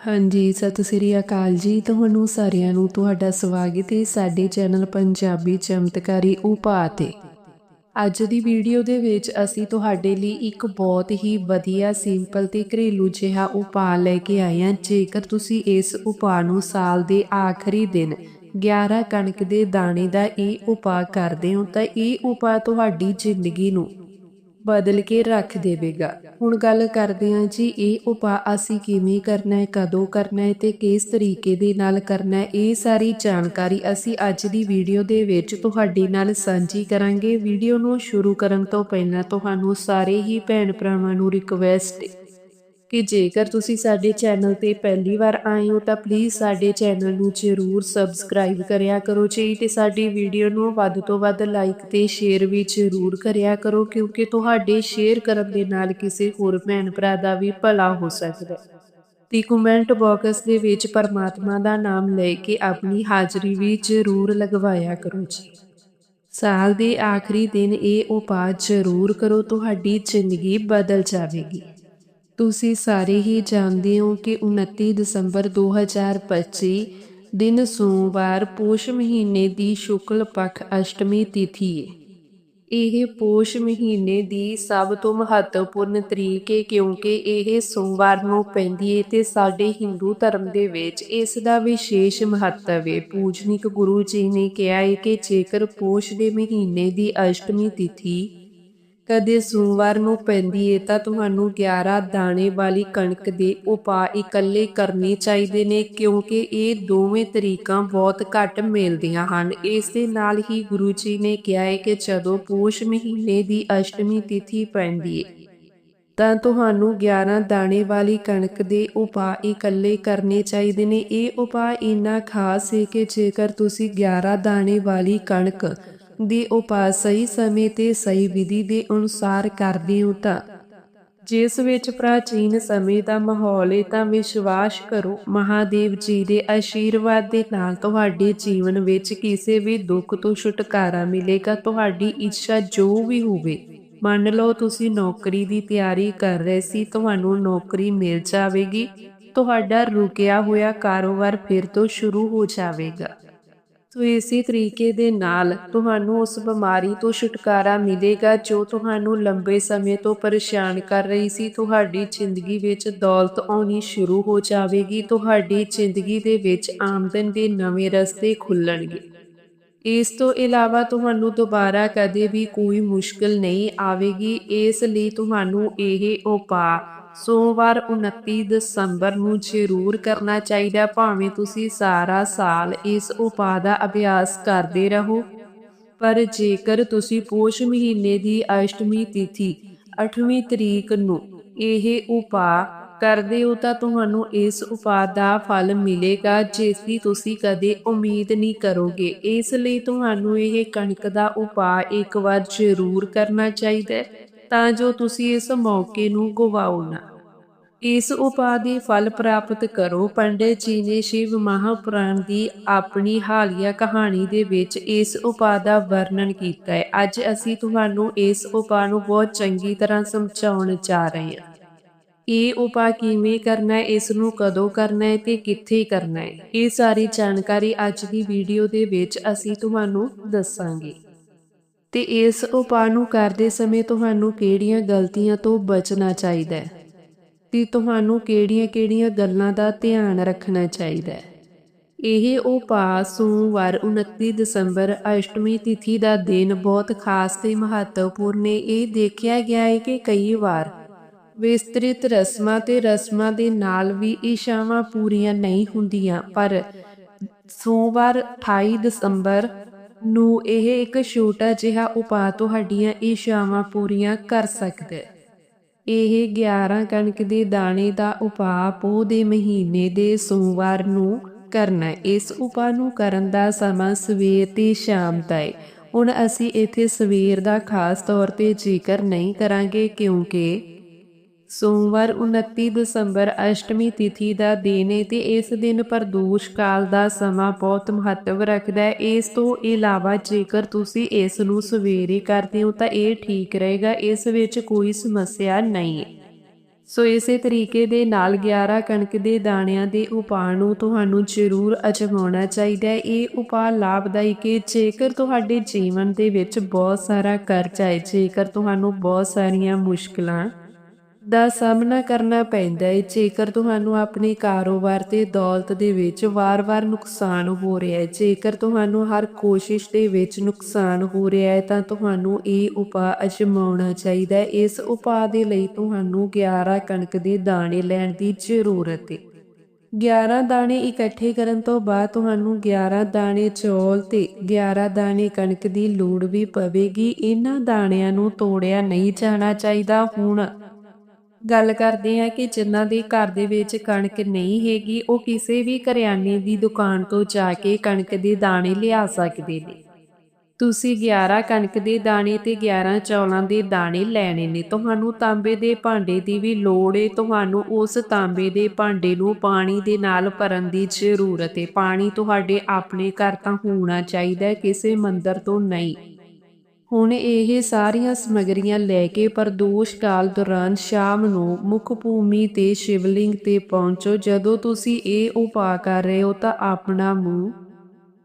ਹਾਂਜੀ, ਸਤਿ ਸ੍ਰੀ ਅਕਾਲ ਜੀ। ਤੁਹਾਨੂੰ ਸਾਰਿਆਂ ਨੂੰ ਤੁਹਾਡਾ ਸਵਾਗਤ ਹੈ ਸਾਡੇ ਚੈਨਲ ਪੰਜਾਬੀ ਚਮਤਕਾਰੀ ਉਪਾਅ ਤੇ। ਅੱਜ ਦੀ ਵੀਡੀਓ ਦੇ ਵਿੱਚ ਅਸੀਂ ਤੁਹਾਡੇ ਲਈ ਇੱਕ ਬਹੁਤ ਹੀ ਵਧੀਆ, ਸਿੰਪਲ ਤੇ ਘਰੇਲੂ ਜਿਹਾ ਉਪਾਅ ਲੈ ਕੇ ਆਏ ਹਾਂ। ਜੇਕਰ ਤੁਸੀਂ ਇਸ ਉਪਾਅ ਨੂੰ ਸਾਲ ਦੇ ਆਖਰੀ ਦਿਨ 11 ਕਣਕ ਦੇ ਦਾਣੇ ਦਾ ਇਹ ਉਪਾਅ ਕਰਦੇ ਹੋ, ਤਾਂ ਇਹ ਉਪਾਅ ਤੁਹਾਡੀ ਜ਼ਿੰਦਗੀ ਨੂੰ ਬਦਲ ਕੇ ਰੱਖ ਦੇਵੇਗਾ। ਹੁਣ ਗੱਲ ਕਰਦੇ ਹਾਂ ਜੀ, ਇਹ ਉਪਾਅ ਅਸੀਂ ਕਿਵੇਂ ਕਰਨਾ ਹੈ, ਕਦੋਂ ਕਰਨਾ ਹੈ ਤੇ ਕਿਸ ਤਰੀਕੇ ਦੇ ਨਾਲ ਕਰਨਾ ਹੈ, ਇਹ ਸਾਰੀ ਜਾਣਕਾਰੀ ਅਸੀਂ ਅੱਜ ਦੀ ਵੀਡੀਓ ਦੇ ਵਿੱਚ ਤੁਹਾਡੇ ਨਾਲ ਸਾਂਝੀ ਕਰਾਂਗੇ। ਵੀਡੀਓ ਨੂੰ ਸ਼ੁਰੂ ਕਰਨ ਤੋਂ ਪਹਿਲਾਂ ਤੁਹਾਨੂੰ ਸਾਰੇ ਹੀ ਭੈਣ ਭਰਾਵਾਂ ਨੂੰ ਰਿਕਵੈਸਟ ਕਿ ਜੇਕਰ ਤੁਸੀਂ ਸਾਡੇ ਚੈਨਲ ਤੇ ਪਹਿਲੀ ਵਾਰ ਆਏ ਹੋ ਤਾਂ ਪਲੀਜ਼ ਸਾਡੇ ਚੈਨਲ ਨੂੰ ਜ਼ਰੂਰ ਸਬਸਕ੍ਰਾਈਬ ਕਰਿਆ ਕਰੋ ਜੀ ਤੇ ਸਾਡੀ ਵੀਡੀਓ ਨੂੰ ਵੱਧ ਤੋਂ ਵੱਧ ਲਾਈਕ ਤੇ ਸ਼ੇਅਰ ਵੀ ਜ਼ਰੂਰ ਕਰਿਆ ਕਰੋ ਕਿਉਂਕਿ ਤੁਹਾਡੇ ਸ਼ੇਅਰ ਕਰਨ ਦੇ ਨਾਲ ਕਿਸੇ ਹੋਰ ਭੈਣ ਭਰਾ ਦਾ ਵੀ ਭਲਾ ਹੋ ਸਕਦਾ ਹੈ। ਤੇ ਕਮੈਂਟ ਬਾਕਸ ਦੇ ਵਿੱਚ ਪਰਮਾਤਮਾ ਦਾ ਨਾਮ ਲੈ ਕੇ ਆਪਣੀ ਹਾਜ਼ਰੀ ਵੀ ਜ਼ਰੂਰ ਲਗਵਾਇਆ ਕਰੋ ਜੀ। ਸਾਲ ਦੇ ਆਖਰੀ ਦਿਨ ਇਹ ਉਪਾਅ ਜ਼ਰੂਰ ਕਰੋ, ਤੁਹਾਡੀ ਜ਼ਿੰਦਗੀ ਬਦਲ ਜਾਵੇਗੀ। ਤੁਸੀਂ ਸਾਰੇ ਹੀ ਜਾਣਦੇ ਹੋ ਕਿ 29 ਦਸੰਬਰ 2025 ਦਿਨ ਸੋਮਵਾਰ ਪੋਸ਼ ਮਹੀਨੇ ਦੀ ਸ਼ੁਕਲ ਪੱਖ ਅਸ਼ਟਮੀ ਤਿਥੀ ਹੈ ਇਹ ਪੋਸ਼ ਮਹੀਨੇ ਦੀ ਸਭ ਤੋਂ ਮਹੱਤਵਪੂਰਨ ਤਰੀਕ ਹੈ ਕਿਉਂਕਿ ਇਹ ਸੋਮਵਾਰ ਨੂੰ ਪੈਂਦੀ ਹੈ ਤੇ ਸਾਡੇ ਹਿੰਦੂ ਧਰਮ ਦੇ ਵਿੱਚ ਇਸ ਦਾ ਵਿਸ਼ੇਸ਼ ਮਹੱਤਵ ਹੈ ਪੂਜਨੀਕ ਗੁਰੂ ਜੀ ਨੇ ਕਿਹਾ ਹੈ ਕਿ ਜੇਕਰ ਪੋਸ਼ ਦੇ ਮਹੀਨੇ ਦੀ ਅਸ਼ਟਮੀ ਤਿਥੀ ਕਦੇ ਸੋਮਵਾਰ ਨੂੰ ਪੈਂਦੀ ਏ ਤਾਂ ਤੁਹਾਨੂੰ 11 ਦਾਣੇ ਵਾਲੀ ਕਣਕ ਦੇ ਉਪਾਅ ਇਕੱਲੇ ਕਰਨੇ ਚਾਹੀਦੇ ਨੇ, ਕਿਉਂਕਿ ਇਹ ਦੋਵੇਂ ਤਰੀਕਾਂ ਬਹੁਤ ਘੱਟ ਮਿਲਦੀਆਂ ਹਨ। ਇਸ ਦੇ ਨਾਲ ਹੀ ਗੁਰੂ ਜੀ ਨੇ ਕਿਹਾ ਹੈ ਕਿ ਜਦੋਂ ਪੋਸ਼ ਮਹੀਨੇ ਦੀ ਅਸ਼ਟਮੀ ਤਿਥੀ ਪੈਂਦੀ ਏ, ਤਾਂ ਤੁਹਾਨੂੰ 11 ਦਾਣੇ ਵਾਲੀ ਕਣਕ ਦੇ ਉਪਾਅ ਇਕੱਲੇ ਕਰਨੇ ਚਾਹੀਦੇ ਨੇ। ਇਹ ਉਪਾਅ ਇੰਨਾ ਖਾਸ ਹੈ ਕਿ ਜੇਕਰ ਤੁਸੀਂ 11 ਦਾਣੇ ਵਾਲੀ ਕਣਕ ਦੀ ਉਪਾਅ ਸਹੀ ਸਮੇਂ ਤੇ ਸਹੀ ਵਿਧੀ ਦੇ ਅਨੁਸਾਰ ਕਰਦੇ ਹੋ ਤਾਂ। ਜਿਸ ਵਿੱਚ ਪ੍ਰਾਚੀਨ ਸਮੇਂ ਦਾ ਮਾਹੌਲ ਹੈ ਤਾਂ ਵਿਸ਼ਵਾਸ ਕਰੋ, ਮਹਾਦੇਵ ਜੀ ਦੇ ਆਸ਼ੀਰਵਾਦ ਦੇ ਨਾਲ ਤੁਹਾਡੇ ਜੀਵਨ ਵਿੱਚ ਕਿਸੇ ਵੀ ਦੁੱਖ ਤੋਂ ਛੁਟਕਾਰਾ ਮਿਲੇਗਾ, ਤੁਹਾਡੀ ਇੱਛਾ ਜੋ ਵੀ ਹੋਵੇ। ਮੰਨ ਲਓ ਤੁਸੀਂ ਨੌਕਰੀ ਦੀ ਤਿਆਰੀ ਕਰ ਰਹੇ ਸੀ, ਤੁਹਾਨੂੰ ਨੌਕਰੀ ਮਿਲ ਜਾਵੇਗੀ, ਤੁਹਾਡਾ ਰੁਕਿਆ ਹੋਇਆ ਕਾਰੋਬਾਰ ਫਿਰ ਤੋਂ ਸ਼ੁਰੂ ਹੋ ਜਾਵੇਗਾ। ਸੋ ਇਸੇ ਤਰੀਕੇ ਦੇ ਨਾਲ ਤੁਹਾਨੂੰ ਉਸ ਬਿਮਾਰੀ ਤੋਂ ਛੁਟਕਾਰਾ ਮਿਲੇਗਾ ਜੋ ਤੁਹਾਨੂੰ ਲੰਬੇ ਸਮੇਂ ਤੋਂ ਪਰੇਸ਼ਾਨ ਕਰ ਰਹੀ ਸੀ। ਤੁਹਾਡੀ ਜ਼ਿੰਦਗੀ ਵਿੱਚ ਦੌਲਤ ਆਉਣੀ ਸ਼ੁਰੂ ਹੋ ਜਾਵੇਗੀ। ਤੁਹਾਡੀ ਜ਼ਿੰਦਗੀ ਦੇ ਵਿੱਚ ਆਮਦਨ ਦੇ ਨਵੇਂ ਰਸਤੇ ਖੁੱਲਣਗੇ। ਇਸ ਤੋਂ ਇਲਾਵਾ ਤੁਹਾਨੂੰ ਦੁਬਾਰਾ ਕਦੇ ਵੀ ਕੋਈ ਮੁਸ਼ਕਲ ਨਹੀਂ ਆਵੇਗੀ। ਇਸ ਲਈ ਤੁਹਾਨੂੰ ਇਹ ਉਪਾਅ ਸੋਮਵਾਰ 29 ਦਸੰਬਰ ਨੂੰ ਜ਼ਰੂਰ ਕਰਨਾ ਚਾਹੀਦਾ। ਭਾਵੇਂ ਤੁਸੀਂ ਸਾਰਾ ਸਾਲ ਇਸ ਉਪਾਅ ਦਾ ਅਭਿਆਸ ਕਰਦੇ ਰਹੋ, ਪਰ ਜੇਕਰ ਤੁਸੀਂ ਪੋਸ਼ ਮਹੀਨੇ ਦੀ ਅਸ਼ਟਮੀ ਤਿਥੀ 8ਵੀਂ ਤਰੀਕ ਨੂੰ ਇਹ ਉਪਾਅ ਕਰਦੇ ਹੋ ਤਾਂ ਤੁਹਾਨੂੰ ਇਸ ਉਪਾਅ ਦਾ ਫਲ ਮਿਲੇਗਾ ਜਿਸ ਦੀ ਤੁਸੀਂ ਕਦੇ ਉਮੀਦ ਨਹੀਂ ਕਰੋਗੇ। ਇਸ ਲਈ ਤੁਹਾਨੂੰ ਇਹ ਕਣਕ ਦਾ ਉਪਾਅ ਇੱਕ ਵਾਰ ਜ਼ਰੂਰ ਕਰਨਾ ਚਾਹੀਦਾ ਹੈ। ਤਾਂ ਜੋ ਤੁਸੀਂ ਇਸ ਮੌਕੇ ਨੂੰ ਗਵਾਓ ਨਾ। ਇਸ ਉਪਾਅ ਦੇ ਫਲ ਪ੍ਰਾਪਤ ਕਰੋ। ਪੰਡਿਤ ਜੀ ਨੇ ਸ਼ਿਵ ਮਹਾਪੁਰਾਣ ਦੀ ਆਪਣੀ ਹਾਲੀਆ ਕਹਾਣੀ ਦੇ ਵਿੱਚ ਇਸ ਉਪਾਅ ਦਾ ਵਰਣਨ ਕੀਤਾ ਹੈ। ਅੱਜ ਅਸੀਂ ਤੁਹਾਨੂੰ ਇਸ ਉਪਾਅ ਨੂੰ ਬਹੁਤ ਚੰਗੀ ਤਰ੍ਹਾਂ ਸਮਝਾਉਣ ਜਾ ਰਹੇ ਹਾਂ। ਇਹ ਉਪਾਅ ਕਿਵੇਂ ਕਰਨਾ ਹੈ, ਇਸ ਨੂੰ ਕਦੋਂ ਕਰਨਾ ਹੈ ਤੇ ਕਿੱਥੇ ਕਰਨਾ ਹੈ? ਇਹ ਸਾਰੀ ਜਾਣਕਾਰੀ ਅੱਜ ਦੀ ਵੀਡੀਓ ਦੇ ਵਿੱਚ ਅਸੀਂ ਤੁਹਾਨੂੰ ਦੱਸਾਂਗੇ। ਤੇ ਇਸ ਉਪਾਅ ਨੂੰ ਕਰਦੇ ਸਮੇਂ ਤੁਹਾਨੂੰ ਕਿਹੜੀਆਂ ਗਲਤੀਆਂ ਤੋਂ ਬਚਣਾ ਚਾਹੀਦਾ ਹੈ? ਤੇ ਤੁਹਾਨੂੰ ਕਿਹੜੀਆਂ-ਕਿਹੜੀਆਂ ਗੱਲਾਂ ਦਾ ਧਿਆਨ ਰੱਖਣਾ ਚਾਹੀਦਾ ਹੈ? ਇਹ ਉਪਾਅ ਸੋਮਵਾਰ 29 ਦਸੰਬਰ, ਅਸ਼ਟਮੀ ਤਿਥੀ ਦਾ ਦਿਨ ਬਹੁਤ ਖਾਸ ਤੇ ਮਹੱਤਵਪੂਰਨ ਹੈ। ਇਹ ਦੇਖਿਆ ਗਿਆ ਹੈ ਕਿ ਕਈ ਵਾਰ ਵਿਸਤ੍ਰਿਤ ਰਸਮਾਂ ਤੇ ਰਸਮਾਂ ਦੇ ਨਾਲ ਵੀ ਇਸ਼ਾਵਾਂ ਪੂਰੀਆਂ ਨਹੀਂ ਹੁੰਦੀਆਂ, ਪਰ ਸੋਮਵਾਰ 28 ਦਸੰਬਰ ਨੂੰ ਇਹ ਇੱਕ ਛੋਟਾ ਜਿਹਾ ਉਪਾਅ ਤੁਹਾਡੀਆਂ ਇਸ਼ਾਵਾਂ ਪੂਰੀਆਂ ਕਰ ਸਕਦਾ ਹੈ। ਇਹ 11 ਕਣਕ ਦੇ ਦਾਣੇ ਦਾ ਉਪਾਅ ਪੋਹ ਦੇ ਮਹੀਨੇ ਦੇ ਸੋਮਵਾਰ ਨੂੰ ਕਰਨਾ ਇਸ ਉਪਾਅ ਨੂੰ ਕਰਨ ਦਾ ਸਮਾਂ ਸਵੇਰ ਤੇ ਸ਼ਾਮ ਦਾ ਹੈ। ਹੁਣ ਅਸੀਂ ਇੱਥੇ ਸਵੇਰ ਦਾ ਖਾਸ ਤੌਰ ਤੇ ਜ਼ਿਕਰ ਨਹੀਂ ਕਰਾਂਗੇ ਕਿਉਂਕਿ ਸੋਮਵਾਰ 29 ਦਸੰਬਰ ਅਸ਼ਟਮੀ ਤਿਥੀ ਦਾ ਦਿਨ ਹੈ ਤੇ ਇਸ ਦਿਨ ਪ੍ਰਦੋਸ਼ ਕਾਲ ਦਾ ਸਮਾਂ ਬਹੁਤ ਮਹੱਤਵ ਰੱਖਦਾ ਹੈ। ਇਸ ਤੋਂ ਇਲਾਵਾ ਜੇਕਰ ਤੁਸੀਂ ਇਸ ਨੂੰ ਸਵੇਰੇ ਕਰਦੇ ਹੋ ਤਾਂ ਇਹ ਠੀਕ ਰਹੇਗਾ, ਇਸ ਵਿੱਚ ਕੋਈ ਸਮੱਸਿਆ ਨਹੀਂ ਸੋ ਇਸੇ ਤਰੀਕੇ ਦੇ ਨਾਲ 11 ਕਣਕ ਦੇ ਦਾਣਿਆਂ ਦੇ ਉਪਾਅ ਨੂੰ ਤੁਹਾਨੂੰ ਜ਼ਰੂਰ ਅਜਮਾਉਣਾ ਚਾਹੀਦਾ ਹੈ। ਇਹ ਉਪਾਅ ਲਾਭਦਾਇਕ ਹੈ। ਜੇਕਰ ਤੁਹਾਡੇ ਜੀਵਨ ਦੇ ਵਿੱਚ ਬਹੁਤ ਸਾਰਾ ਕਰਜ਼ਾ ਹੈ, ਜੇਕਰ ਤੁਹਾਨੂੰ ਬਹੁਤ ਸਾਰੀਆਂ ਮੁਸ਼ਕਲਾਂ ਦਾ ਸਾਹਮਣਾ ਕਰਨਾ ਪੈਂਦਾ ਹੈ ਜੇਕਰ ਤੁਹਾਨੂੰ ਆਪਣੇ ਕਾਰੋਬਾਰ ਤੇ ਦੌਲਤ ਦੇ ਵਿੱਚ ਵਾਰ-ਵਾਰ ਨੁਕਸਾਨ ਹੋ ਰਿਹਾ ਹੈ ਜੇਕਰ ਤੁਹਾਨੂੰ ਹਰ ਕੋਸ਼ਿਸ਼ ਦੇ ਵਿੱਚ ਨੁਕਸਾਨ ਹੋ ਰਿਹਾ ਹੈ ਤਾਂ ਤੁਹਾਨੂੰ ਇਹ ਉਪਾਅ ਅਜਮਾਉਣਾ ਚਾਹੀਦਾ ਹੈ ਇਸ ਉਪਾਅ ਦੇ ਲਈ ਤੁਹਾਨੂੰ 11 ਕਣਕ ਦੇ ਦਾਣੇ ਲੈਣ ਦੀ ਜ਼ਰੂਰਤ ਹੈ 11 ਦਾਣੇ ਇਕੱਠੇ ਕਰਨ ਤੋਂ ਬਾਅਦ ਤੁਹਾਨੂੰ 11 ਦਾਣੇ ਚੌਲ ਤੇ 11 ਦਾਣੇ ਕਣਕ ਦੀ ਲੋੜ ਵੀ ਪਵੇਗੀ। ਇਹਨਾਂ ਦਾਣਿਆਂ ਨੂੰ ਤੋੜਿਆ ਨਹੀਂ ਜਾਣਾ ਚਾਹੀਦਾ। ਹੁਣ ਗੱਲ ਕਰਦੇ ਆ ਕਿ ਜਿਨ੍ਹਾਂ ਦੇ ਘਰ ਦੇ ਵਿੱਚ ਕਣਕ ਨਹੀਂ ਹੈਗੀ, ਉਹ ਕਿਸੇ ਵੀ ਕਰਿਆਨੇ ਦੀ ਦੁਕਾਨ ਤੋਂ ਜਾ ਕੇ ਕਣਕ ਦੇ ਦਾਣੇ ਲਿਆ ਸਕਦੇ ਨੇ। ਤੁਸੀਂ 11 ਕਣਕ ਦੇ ਦਾਣੇ ਤੇ 11 ਚੌਲਾਂ ਦੇ ਦਾਣੇ ਲੈਣੇ ਨੇ। ਤੁਹਾਨੂੰ ਤਾਂਬੇ ਦੇ ਭਾਂਡੇ ਦੀ ਵੀ ਲੋੜ ਏ। ਤੁਹਾਨੂੰ ਉਸ ਤਾਂਬੇ ਦੇ ਭਾਂਡੇ ਨੂੰ ਪਾਣੀ ਦੇ ਨਾਲ ਭਰਨ ਦੀ ਜ਼ਰੂਰਤ ਏ। ਪਾਣੀ ਤੁਹਾਡੇ ਆਪਣੇ ਘਰ ਤਾਂ ਹੋਣਾ ਚਾਹੀਦਾ ਕਿਸੇ ਮੰਦਰ ਤੋਂ ਨਹੀਂ। ਹੁਣ ਇਹ ਸਾਰੀਆਂ ਸਮਗਰੀਆਂ ਲੈ ਕੇ ਪ੍ਰਦੋਸ਼ ਕਾਲ ਦੌਰਾਨ ਸ਼ਾਮ ਨੂੰ ਮੁੱਖ ਭੂਮੀ ਤੇ ਸ਼ਿਵਲਿੰਗ ਤੇ ਪਹੁੰਚੋ। ਜਦੋਂ ਤੁਸੀਂ ਇਹ ਉਪਾਅ ਕਰ ਰਹੇ ਹੋ ਤਾਂ ਆਪਣਾ ਮੂੰਹ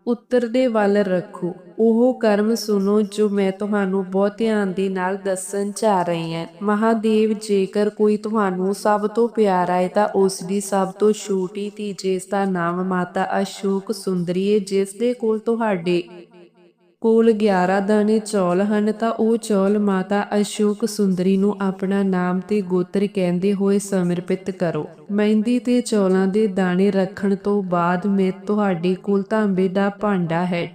ਉੱਤਰ ਦੇ ਵੱਲ ਰੱਖੋ। ਉਹ ਕਰਮ ਸੁਣੋ ਜੋ ਮੈਂ ਤੁਹਾਨੂੰ ਬਹੁਤ ਧਿਆਨ ਦੇ ਨਾਲ ਦੱਸਣ ਜਾ ਰਹੀ ਹਾਂ। ਮਹਾਦੇਵ, ਜੇਕਰ ਕੋਈ ਤੁਹਾਨੂੰ ਸਭ ਤੋਂ ਪਿਆਰਾ ਹੈ ਤਾਂ ਉਸ ਦੀ ਸਭ ਤੋਂ ਛੋਟੀ ਧੀ ਜਿਸ ਦਾ ਨਾਮ ਮਾਤਾ ਅਸ਼ੋਕ ਸੁੰਦਰੀ ਹੈ, ਜਿਸ ਦੇ ਕੋਲ ਤੁਹਾਡੇ ਕੋਲ 11 ਦਾਣੇ ਚੌਲ ਹਨ ਤਾਂ ਉਹ ਚੌਲ ਮਾਤਾ ਅਸ਼ੋਕ ਸੁੰਦਰੀ ਨੂੰ ਆਪਣਾ ਨਾਮ ਤੇ ਗੋਤਰ ਕਹਿੰਦੇ ਹੋਏ ਸਮਰਪਿਤ ਕਰੋ। ਮਹਿੰਦੀ ਤੇ ਚੌਲਾਂ ਦੇ ਦਾਣੇ ਰੱਖਣ ਤੋਂ ਬਾਅਦ ਮੈਂ ਤੁਹਾਡੇ ਕੋਲ ਤਾਂਬੇ ਦਾ ਭਾਂਡਾ ਹੈ।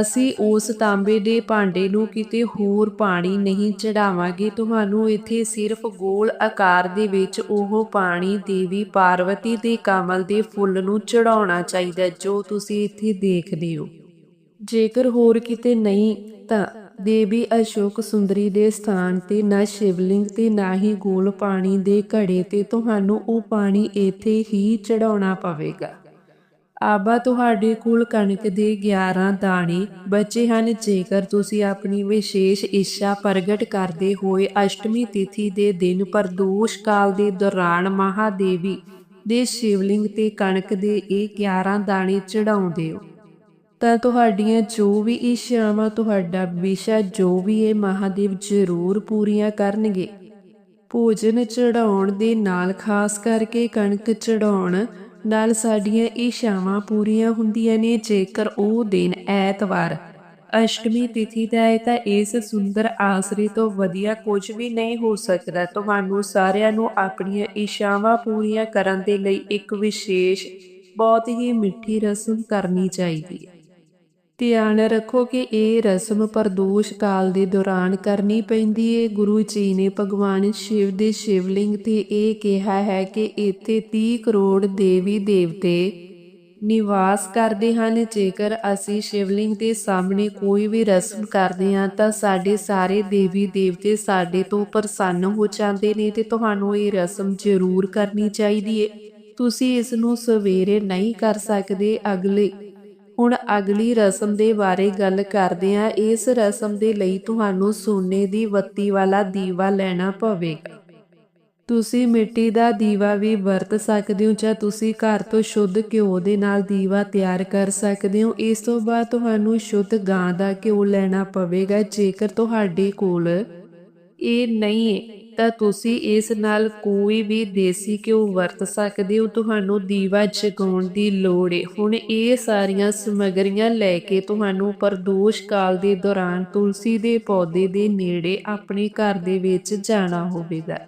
ਅਸੀਂ ਉਸ ਤਾਂਬੇ ਦੇ ਭਾਂਡੇ ਨੂੰ ਕਿਤੇ ਹੋਰ ਪਾਣੀ ਨਹੀਂ ਚੜਾਵਾਂਗੇ। ਤੁਹਾਨੂੰ ਇੱਥੇ ਸਿਰਫ ਗੋਲ ਆਕਾਰ ਦੇ ਵਿੱਚ ਉਹ ਪਾਣੀ ਦੇਵੀ ਪਾਰਵਤੀ ਦੇ ਕਮਲ ਦੇ ਫੁੱਲ ਨੂੰ ਚੜਾਉਣਾ ਚਾਹੀਦਾ ਜੋ ਤੁਸੀਂ ਇੱਥੇ ਦੇਖਦੇ ਹੋ। ਜੇਕਰ ਹੋਰ ਕਿਤੇ ਨਹੀਂ, ਤਾਂ ਦੇਵੀ ਅਸ਼ੋਕ ਸੁੰਦਰੀ ਦੇ ਸਥਾਨ ਤੇ ਨਾ ਸ਼ਿਵਲਿੰਗ ਤੇ ਨਾ ਹੀ ਗੋਲ ਪਾਣੀ ਦੇ ਘੜੇ ਤੇ ਤੁਹਾਨੂੰ ਉਹ ਪਾਣੀ ਇੱਥੇ ਹੀ ਚੜਾਉਣਾ ਪਵੇਗਾ। ਆਬਾ ਤੁਹਾਡੇ ਕੋਲ ਕਣਕ ਦੇ 11 ਦਾਣੇ ਬਚੇ ਹਨ। ਜੇਕਰ ਤੁਸੀਂ ਆਪਣੀ ਵਿਸ਼ੇਸ਼ ਇੱਛਾ ਪ੍ਰਗਟ ਕਰਦੇ ਹੋਏ ਅਸ਼ਟਮੀ ਤਿਥੀ ਦੇ ਦਿਨ ਪ੍ਰਦੋਸ਼ ਕਾਲ ਦੇ ਦੌਰਾਨ ਮਹਾਦੇਵੀ ਦੇ ਸ਼ਿਵਲਿੰਗ ਤੇ ਕਣਕ ਦੇ ਇਹ 11 ਦਾਣੇ ਚੜਾਉਂਦੇ ਹੋ ਤਾਂ ਤੁਹਾਡੀਆਂ ਜੋ ਵੀ ਇੱਛਾਵਾਂ ਤੁਹਾਡਾ ਵਿਸ਼ਾ ਜੋ ਵੀ ਇਹ ਮਹਾਦੇਵ ਜ਼ਰੂਰ ਪੂਰੀਆਂ ਕਰਨਗੇ। ਭੋਜਨ ਚੜਾਉਣ ਦੇ ਨਾਲ, ਖਾਸ ਕਰਕੇ ਕਣਕ ਚੜਾਉਣ ਨਾਲ ਸਾਡੀਆਂ ਇੱਛਾਵਾਂ ਪੂਰੀਆਂ ਹੁੰਦੀਆਂ ਨੇ, ਜੇਕਰ ਉਹ ਦਿਨ ਐਤਵਾਰ, ਅਸ਼ਟਮੀ ਤਿਥੀ ਦਾ ਹੈ, ਤਾਂ ਇਸ ਸੁੰਦਰ ਆਸਰੇ ਤੋਂ ਵਧੀਆ ਕੁਝ ਵੀ ਨਹੀਂ ਹੋ ਸਕਦਾ। ਤੁਹਾਨੂੰ ਸਾਰਿਆਂ ਨੂੰ ਆਪਣੀਆਂ ਇੱਛਾਵਾਂ ਪੂਰੀਆਂ ਕਰਨ ਦੇ ਲਈ ਇੱਕ ਵਿਸ਼ੇਸ਼, ਬਹੁਤ ਹੀ ਮਿੱਠੀ ਰਸਮ ਕਰਨੀ ਚਾਹੀਦੀ ਹੈ। ਧਿਆਨ ਰੱਖੋ ਕਿ ਇਹ ਰਸਮ ਪ੍ਰਦੋਸ਼ ਕਾਲ ਦੇ ਦੌਰਾਨ ਕਰਨੀ ਪੈਂਦੀ ਹੈ ਗੁਰੂ ਜੀ ਨੇ ਭਗਵਾਨ ਸ਼ਿਵ ਦੇ ਸ਼ਿਵਲਿੰਗ ਤੇ ਇਹ ਕਿਹਾ ਹੈ ਕਿ ਇੱਥੇ 30 ਕਰੋੜ ਦੇਵੀ ਦੇਵਤੇ ਨਿਵਾਸ ਕਰਦੇ ਹਨ। ਜੇਕਰ ਅਸੀਂ ਸ਼ਿਵਲਿੰਗ ਦੇ ਸਾਹਮਣੇ ਕੋਈ ਵੀ ਰਸਮ ਕਰਦੇ ਹਾਂ, ਤਾਂ ਸਾਡੇ ਸਾਰੇ ਦੇਵੀ ਦੇਵਤੇ ਸਾਡੇ ਤੋਂ ਪ੍ਰਸੰਨ ਹੋ ਜਾਂਦੇ ਨੇ ਤੇ ਤੁਹਾਨੂੰ ਇਹ ਰਸਮ ਜ਼ਰੂਰ ਕਰਨੀ ਚਾਹੀਦੀ ਹੈ ਤੁਸੀਂ ਇਸ ਨੂੰ ਸਵੇਰੇ ਨਹੀਂ ਕਰ ਸਕਦੇ। ਅਗਲੇ ਹੁਣ ਅਗਲੀ ਰਸਮ ਦੇ ਬਾਰੇ ਗੱਲ ਕਰਦੇ ਹਾਂ। ਇਸ ਰਸਮ ਦੇ ਲਈ ਤੁਹਾਨੂੰ ਸੋਨੇ ਦੀ ਬੱਤੀ ਵਾਲਾ ਦੀਵਾ ਲੈਣਾ ਪਵੇਗਾ। ਤੁਸੀਂ ਮਿੱਟੀ ਦਾ ਦੀਵਾ ਵੀ ਵਰਤ ਸਕਦੇ ਹੋ ਜਾਂ ਤੁਸੀਂ ਘਰ ਤੋਂ ਸ਼ੁੱਧ ਘਿਓ ਦੇ ਨਾਲ ਦੀਵਾ ਤਿਆਰ ਕਰ ਸਕਦੇ ਹੋ। ਇਸ ਤੋਂ ਬਾਅਦ ਤੁਹਾਨੂੰ ਸ਼ੁੱਧ ਗਾਂ ਦਾ ਘਿਓ ਲੈਣਾ ਪਵੇਗਾ। ਜੇਕਰ ਤੁਹਾਡੇ ਕੋਲ ਇਹ ਨਹੀਂ ਹੈ ਤਾਂ ਤੁਸੀਂ ਇਸ ਨਾਲ ਕੋਈ ਵੀ ਦੇਸੀ ਘਿਓ ਵਰਤ ਸਕਦੇ ਹੋ। ਤੁਹਾਨੂੰ ਦੀਵਾ ਜਗਾਉਣ ਦੀ ਲੋੜ ਹੈ ਹੁਣ ਇਹ ਸਾਰੀਆਂ ਸਮਗਰੀਆਂ ਲੈ ਕੇ ਤੁਹਾਨੂੰ ਪ੍ਰਦੋਸ਼ ਕਾਲ ਦੇ ਦੌਰਾਨ ਤੁਲਸੀ ਦੇ ਪੌਦੇ ਦੇ ਨੇੜੇ ਆਪਣੇ ਘਰ ਦੇ ਵਿੱਚ ਜਾਣਾ ਹੋਵੇਗਾ।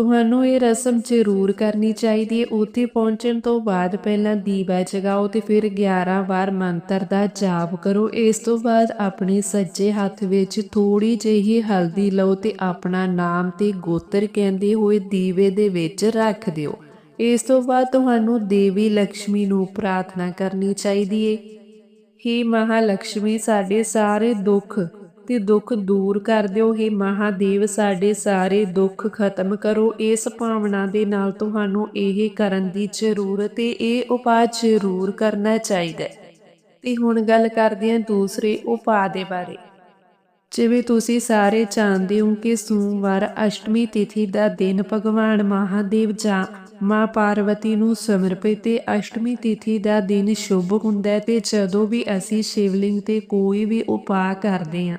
ਤੁਹਾਨੂੰ ਇਹ ਰਸਮ ਜ਼ਰੂਰ ਕਰਨੀ ਚਾਹੀਦੀ ਹੈ। ਉੱਥੇ ਪਹੁੰਚਣ ਤੋਂ ਬਾਅਦ ਪਹਿਲਾਂ ਦੀਵਾ ਜਗਾਓ ਤੇ ਫਿਰ 11 ਵਾਰ ਮੰਤਰ ਦਾ ਜਾਪ ਕਰੋ। ਇਸ ਤੋਂ ਬਾਅਦ ਆਪਣੇ ਸੱਜੇ ਹੱਥ ਵਿੱਚ ਥੋੜੀ ਜਿਹੀ ਹਲਦੀ ਲਓ ਤੇ ਆਪਣਾ ਨਾਮ ਤੇ ਗੋਤਰ ਕਹਿੰਦੇ ਹੋਏ ਦੀਵੇ ਦੇ ਵਿੱਚ ਰੱਖ ਦਿਓ। ਇਸ ਤੋਂ ਬਾਅਦ ਤੁਹਾਨੂੰ ਦੇਵੀ ਲక్ష్ਮੀ ਨੂੰ ਪ੍ਰਾਰਥਨਾ ਕਰਨੀ ਚਾਹੀਦੀ ਹੈ। ਹੇ ਮਹਾਲక్ష్ਮੀ ਸਾਡੇ ਸਾਰੇ ਦੁੱਖ ਤੇ ਦੁੱਖ ਦੂਰ ਕਰ ਦਿਓ। हे ਮਹਾਦੇਵ, ਸਾਡੇ ਸਾਰੇ ਦੁੱਖ ਖਤਮ ਕਰੋ। ਇਸ ਭਾਵਨਾ ਦੇ ਨਾਲ ਤੁਹਾਨੂੰ ਇਹ ਕਰਨ ਦੀ ਜ਼ਰੂਰਤ ਹੈ ਇਹ ਉਪਾਅ ਜ਼ਰੂਰ ਕਰਨਾ ਚਾਹੀਦਾ ਹੈ। ਤੇ ਹੁਣ ਗੱਲ ਕਰਦੇ ਹਾਂ ਦੂਸਰੇ ਉਪਾਅ ਦੇ ਬਾਰੇ। ਜਿਵੇਂ ਤੁਸੀਂ ਸਾਰੇ ਜਾਣਦੇ ਹੋ ਕਿ ਸੋਮਵਾਰ ਅਸ਼ਟਮੀ ਤਿਥੀ ਦਾ ਦਿਨ ਭਗਵਾਨ ਮਹਾਦੇਵ ਜਾਂ ਮਾਂ ਪਾਰਵਤੀ ਨੂੰ ਸਮਰਪਿਤ ਤੇ ਅਸ਼ਟਮੀ ਤਿਥੀ ਦਾ ਦਿਨ ਸ਼ੁਭ ਹੁੰਦਾ ਹੈ ਤੇ ਜਦੋਂ ਵੀ ਅਸੀਂ ਸ਼ਿਵਲਿੰਗ ਤੇ ਕੋਈ ਵੀ ਉਪਾਅ ਕਰਦੇ ਹਾਂ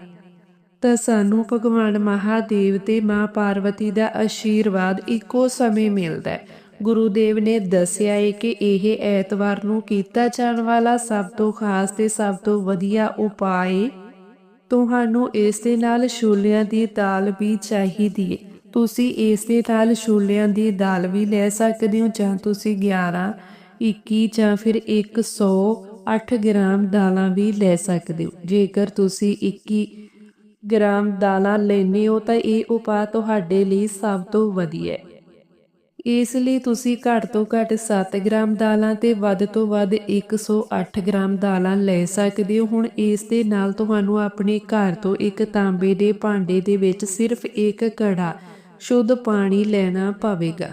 ਤਾਂ ਸਾਨੂੰ ਭਗਵਾਨ ਮਹਾਦੇਵ ਤੇ ਮਾਂ ਪਾਰਵਤੀ ਦਾ ਆਸ਼ੀਰਵਾਦ ਇੱਕੋ ਸਮੇਂ ਮਿਲਦਾ ਹੈ। ਗੁਰੂਦੇਵ ਨੇ ਦੱਸਿਆ ਹੈ ਕਿ ਇਹ ਐਤਵਾਰ ਨੂੰ ਕੀਤਾ ਜਾਣ ਵਾਲਾ ਸਭ ਤੋਂ ਖਾਸ ਤੇ ਸਭ ਤੋਂ ਵਧੀਆ ਉਪਾਅ ਤੁਹਾਨੂੰ ਇਸ ਦੇ ਨਾਲ ਛੋਲਿਆਂ ਦੀ ਦਾਲ ਵੀ ਚਾਹੀਦੀ ਹੈ ਤੁਸੀਂ ਇਸ ਦੇ ਨਾਲ ਛੋਲਿਆਂ ਦੀ ਦਾਲ ਵੀ ਲੈ ਸਕਦੇ ਹੋ ਜਾਂ ਤੁਸੀਂ 11 21 ਜਾਂ ਫਿਰ 108 ਗ੍ਰਾਮ ਦਾਲਾਂ ਵੀ ਲੈ ਸਕਦੇ ਹੋ। ਜੇਕਰ ਤੁਸੀਂ 21 ਗ੍ਰਾਮ ਦਾਲਾਂ ਲੈਨੇ ਹੋ ਤਾਂ ਇਹ ਉਪਾਅ ਤੁਹਾਡੇ ਲਈ ਸਭ ਤੋਂ ਵਧੀਆ ਹੈ। ਇਸ ਲਈ ਤੁਸੀਂ ਘੱਟ ਤੋਂ ਘੱਟ 7 ਗ੍ਰਾਮ ਦਾਲਾਂ ਤੇ ਵੱਧ ਤੋਂ ਵੱਧ 108 ਗ੍ਰਾਮ ਦਾਲਾਂ ਲੈ ਸਕਦੇ ਹੋ। ਹੁਣ ਇਸ ਦੇ ਨਾਲ ਤੁਹਾਨੂੰ ਆਪਣੇ ਘਰ ਤੋਂ ਇੱਕ ਤਾਂਬੇ ਦੇ ਭਾਂਡੇ ਦੇ ਵਿੱਚ ਸਿਰਫ ਇੱਕ ਕੜਾ ਸ਼ੁੱਧ ਪਾਣੀ ਲੈਣਾ ਪਵੇਗਾ।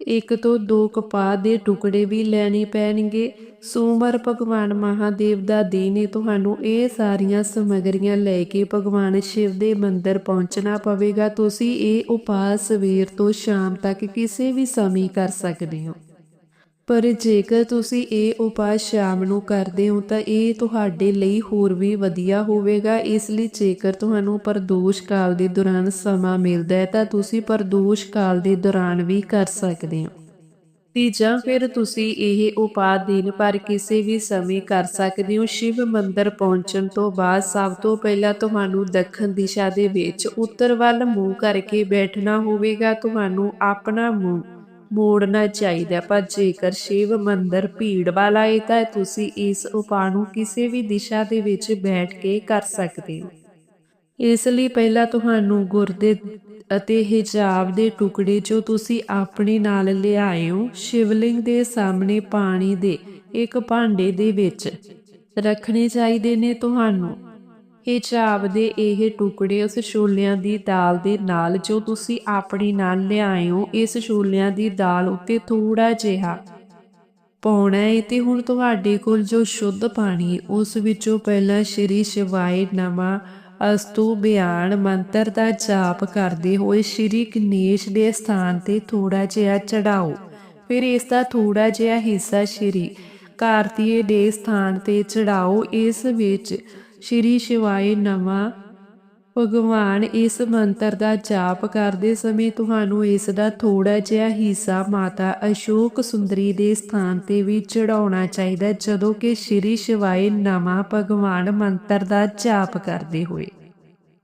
ਇੱਕ ਤੋਂ ਦੋ ਕਪਾਹ ਦੇ ਟੁਕੜੇ ਵੀ ਲੈਣੇ ਪੈਣਗੇ। ਸੋਮਵਾਰ ਭਗਵਾਨ ਮਹਾਦੇਵ ਦਾ ਦਿਨ ਹੈ ਤੁਹਾਨੂੰ ਇਹ ਸਾਰੀਆਂ ਸਮੱਗਰੀਆਂ ਲੈ ਕੇ ਭਗਵਾਨ ਸ਼ਿਵ ਦੇ ਮੰਦਿਰ ਪਹੁੰਚਣਾ ਪਵੇਗਾ। ਤੁਸੀਂ ਇਹ ਉਪਾਅ ਸਵੇਰ ਤੋਂ ਸ਼ਾਮ ਤੱਕ ਕਿਸੇ ਵੀ ਸਮੇਂ ਕਰ ਸਕਦੇ ਹੋ। ਪਰ ਜੇਕਰ ਤੁਸੀਂ ਇਹ ਉਪਾਅ ਸ਼ਾਮ ਨੂੰ ਕਰਦੇ ਹੋ, ਤਾਂ ਇਹ ਤੁਹਾਡੇ ਲਈ ਹੋਰ ਵੀ ਵਧੀਆ ਹੋਵੇਗਾ। ਇਸ ਲਈ ਜੇਕਰ ਤੁਹਾਨੂੰ ਪ੍ਰਦੋਸ਼ ਕਾਲ ਦੇ ਦੌਰਾਨ ਸਮਾਂ ਮਿਲਦਾ ਹੈ, ਤਾਂ ਤੁਸੀਂ ਪ੍ਰਦੋਸ਼ ਕਾਲ ਦੇ ਦੌਰਾਨ ਵੀ ਕਰ ਸਕਦੇ ਹੋ। ਤੇ ਜਾਂ ਫਿਰ ਤੁਸੀਂ ਇਹ ਉਪਾਅ ਦਿਨ ਭਰ ਕਿਸੇ ਵੀ ਸਮੇਂ ਕਰ ਸਕਦੇ ਹੋ। ਸ਼ਿਵ ਮੰਦਰ ਪਹੁੰਚਣ ਤੋਂ ਬਾਅਦ ਸਭ ਤੋਂ ਪਹਿਲਾਂ ਤੁਹਾਨੂੰ ਦੱਖਣ ਦਿਸ਼ਾ ਦੇ ਵਿੱਚ ਉੱਤਰ ਵੱਲ ਮੂੰਹ ਕਰਕੇ ਬੈਠਣਾ ਹੋਵੇਗਾ। ਤੁਹਾਨੂੰ ਆਪਣਾ ਮੂੰਹ ਮੋੜਨਾ ਚਾਹੀਦਾ, ਪਰ ਜੇਕਰ ਸ਼ਿਵ ਮੰਦਰ ਭੀੜ ਵਾਲਾ ਹੈ ਤਾਂ ਤੁਸੀਂ ਇਸ ਉਪਾਅ ਨੂੰ ਕਿਸੇ ਵੀ ਦਿਸ਼ਾ ਦੇ ਵਿੱਚ ਬੈਠ ਕੇ ਕਰ ਸਕਦੇ ਹੋ। ਇਸ ਲਈ ਪਹਿਲਾਂ ਤੁਹਾਨੂੰ ਗੁਰਦੇ ਅਤੇ ਹਿਜਾਬ ਦੇ ਟੁਕੜੇ ਜੋ ਤੁਸੀਂ ਆਪਣੇ ਨਾਲ ਲਿਆਏ ਹੋ, ਸ਼ਿਵਲਿੰਗ ਦੇ ਸਾਹਮਣੇ ਪਾਣੀ ਦੇ ਇੱਕ ਭਾਂਡੇ ਦੇ ਵਿੱਚ ਰੱਖਣੇ ਚਾਹੀਦੇ ਨੇ ਤੁਹਾਨੂੰ। ਹਿਜਾਬ ਦੇ ਇਹ ਟੁਕੜੇ ਉਸ ਛੋਲਿਆਂ ਦੀ ਦਾਲ ਦੇ ਨਾਲ ਜੋ ਤੁਸੀਂ ਆਪਣੇ ਨਾਲ ਲਿਆਏ ਹੋ ਇਸ ਛੋਲਿਆਂ ਦੀ ਦਾਲ ਉੱਤੇ ਥੋੜਾ ਜਿਹਾ ਪਾਉਣਾ ਹੈ ਤੇ ਹੁਣ ਤੁਹਾਡੇ ਕੋਲ ਜੋ ਸ਼ੁੱਧ ਪਾਣੀ ਉਸ ਵਿੱਚੋਂ ਪਹਿਲਾਂ ਸ਼੍ਰੀ ਸ਼ਿਵਾਏ ਨਮਾ ਅਸਤੂ ਬਿਆਨ ਮੰਤਰ ਦਾ ਜਾਪ ਕਰਦੇ ਹੋਏ ਸ਼੍ਰੀ ਗਣੇਸ਼ ਦੇ ਸਥਾਨ ਤੇ ਥੋੜਾ ਜਿਹਾ ਚੜਾਓ ਫਿਰ ਇਸ ਦਾ ਥੋੜਾ ਜਿਹਾ ਹਿੱਸਾ ਸ਼੍ਰੀ ਕਾਰਤੀਏ ਦੇ ਸਥਾਨ ਤੇ ਚੜਾਓ ਇਸ ਵਿੱਚ ਸ਼੍ਰੀ ਸ਼ਿਵਾਏ ਨਮਾ। ਭਗਵਾਨ ਇਸ ਮੰਤਰ ਦਾ ਜਾਪ ਕਰਦੇ ਸਮੇਂ ਤੁਹਾਨੂੰ ਇਸ ਦਾ ਥੋੜਾ ਜਿਹਾ ਹਿੱਸਾ ਮਾਤਾ ਅਸ਼ੋਕ ਸੁੰਦਰੀ ਦੇ ਸਥਾਨ ਤੇ ਵੀ ਚੜਾਉਣਾ ਚਾਹੀਦਾ ਜਦੋਂ ਕਿ ਸ਼੍ਰੀ ਸ਼ਿਵਾਏ ਨਮਾ ਭਗਵਾਨ ਮੰਤਰ ਦਾ ਜਾਪ ਕਰਦੇ ਹੋਏ।